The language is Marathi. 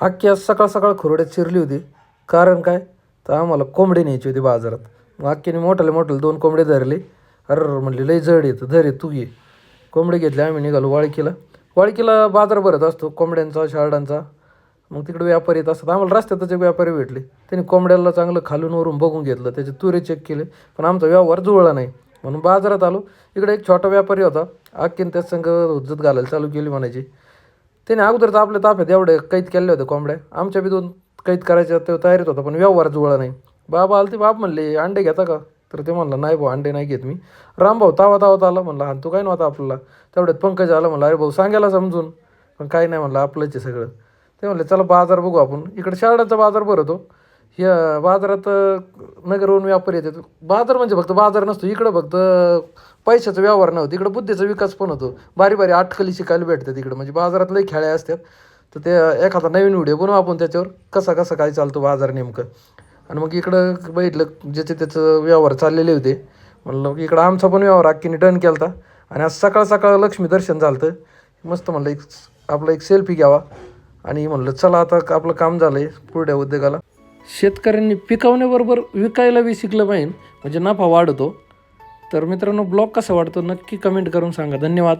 अख्खी आज सकाळ सकाळ खुरड्यात चिरली होती. कारण काय? तर आम्हाला कोंबडी न्यायची होती बाजारात. मग अख्खीने मोठाले मोठ्याले दोन कोंबडे धरले. अर म्हणले लई जड येतं धर तू ये. कोंबडी घेतले आम्ही निघालो वाळकीला. वाळकीला बाजार भरत असतो कोंबड्यांचा शार्डांचा. मग तिकडे व्यापारी येत असतात. आम्हाला रस्त्यातच एक व्यापारी भेटले. त्यांनी कोंबड्याला चांगलं खालून वरून बघून घेतलं. त्याचे तुरे चेक केले. पण आमचा व्यवहार जुळला नाही. म्हणून बाजारात आलो. इकडे एक छोटा व्यापारी होता. अख्खीन त्याच संघ उज्जत घालायला चालू केली म्हणायची. त्याने अगोदर तर आपल्या ताफ्यात एवढे कैद केले होते कोंबड्या. आमच्या बी दोन कैद करायच्या ते तयारीत होता पण व्यवहार जुळा नाही. बाबा आलं ते बाप म्हणले अंडे घेता का? तर ते म्हणलं नाही भाऊ अंडे नाही घेत मी. रामभाऊ तावा तावत आला म्हणलं हा तू काय नव्हता आपल्याला? तेवढ्यात पंकज आला म्हणलं अरे भाऊ सांगायला समजून. पण काय नाही म्हणलं आपलंच आहे सगळं. ते म्हणले चला बाजार बघू आपण. इकडे शारडाचा बाजार भरतो. या बाजारात नगरवरून नगरहून व्यापारी येतात. बाजार म्हणजे फक्त बाजार नसतो इकडं फक्त पैशाचा व्यवहार नव्हतं. इकडं बुद्धीचा विकास पण होतो. बारी बारी आटकली शिकायला भेटतात इकडं. म्हणजे बाजारात लई खेळ्या असतात. तर ते एखादा नवीन व्हिडिओ बनवू आपण त्याच्यावर. कसा कसा काय चालतो बाजार नेमकं. आणि मग इकडं बघितलं ज्याचे त्याचं व्यवहार चाललेले होते. म्हणलं मग इकडं आमचा पण व्यवहार अक्कीने डन केला होता आणि आज सकाळ सकाळ लक्ष्मी दर्शन झालं होतं मस्त म्हणलं एक आपला एक सेल्फी घ्यावा. आणि म्हणलं चला आता आपलं काम झालं आहे पुढल्या उद्योगाला. शेतकऱ्यांनी पिकवण्याबरोबर विकायला बी शिकलं पाहिजे. म्हणजे नफा वाढतो. तर मित्रांनो ब्लॉग कसा वाटतो नक्की कमेंट करून सांगा. धन्यवाद.